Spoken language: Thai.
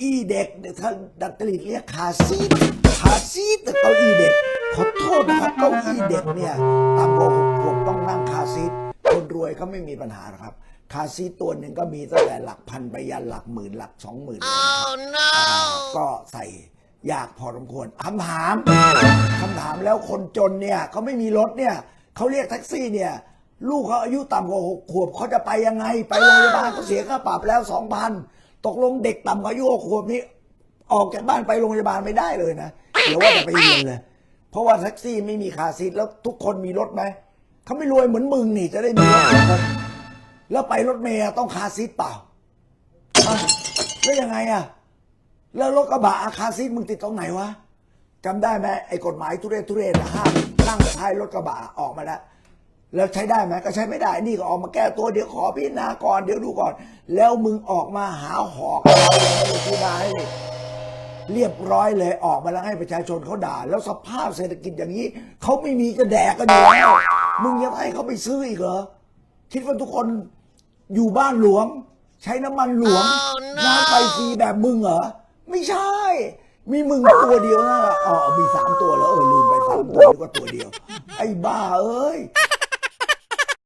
อี้เด็กเนี่ยถ้าดัดจริตเรียกคาซีทคาซีทแต่เก้าอี้เด็ก ขอโทษนะครับเก้าอี้เด็กเนี่ยตามโบหกขวบต้องนั่งคาซีทคนรวยเขาไม่มีปัญหาหรอกครับคาซีทตัวหนึ่งก็มีตั้งแต่หลักพันไปยันหลักหมื่นหลักสองหมื่นเลยนะครับก็ใส่ยากพอสมควรคำถามคำถามแล้วคนจนเนี่ยเขาไม่มีรถเนี่ยเขาเรียกแท็กซี่เนี่ย ลูกเขาอายุต่ำกว่าหกขวบเขาจะไปยังไง ไปโรงพยาบาลเขาเสียค่าปรับแล้วสองพัน ตกลงเด็กต่ำกว่าอายุหกขวบนี้ ออกจากบ้านไปโรงพยาบาลไม่ได้เลยนะเดี๋ยวว่าจะไปเรียนเลย เพราะว่าแท็กซี่ไม่มีคาร์ซีทแล้วทุกคนมีรถไหมเขาไม่รวยเหมือนมึงนี่จะได้มีรถทุกคนแล้วไปรถเมย์ต้องคาร์ซีทเปล่าอะแล้วยังไงอะ แล้วรถกระบะอาคาซีทมึงติดตรงไหนวะจำได้ไหมไอ้กฎหมายทุเรศทุเรศอะห้ามนั่งท้ายรถกระบะออกมาแล้ว แล้วใช้ได้ไหมก็ใช้ไม่ได้ นี่ก็ออกมาแก้ตัวเดี๋ยวขอพิจารณาก่อนเดี๋ยวดูก่อน แล้วมึงออกมาหาหอกไม่ได้ได้เรียบร้อยเลยออกมาแล้วให้ประชาชนเขาด่า แล้วสภาพเศรษฐกิจอย่างนี้เขาไม่มีจะแดกกันอยู่แล้วมึงยังให้เขาไปซื้ออีกเหรอคิดว่าทุกคนอยู่บ้านหลวง ใช้น้ำมันหลวงน้ำไฟฟรีแบบมึงเหรอไม่ใช่ มีมึงตัวเดียวนะอ๋อมีสามตัวแล้วเออลืมไปสามตัวนี่ก็ตัวเดียว ไอ้บ้าเอ้ย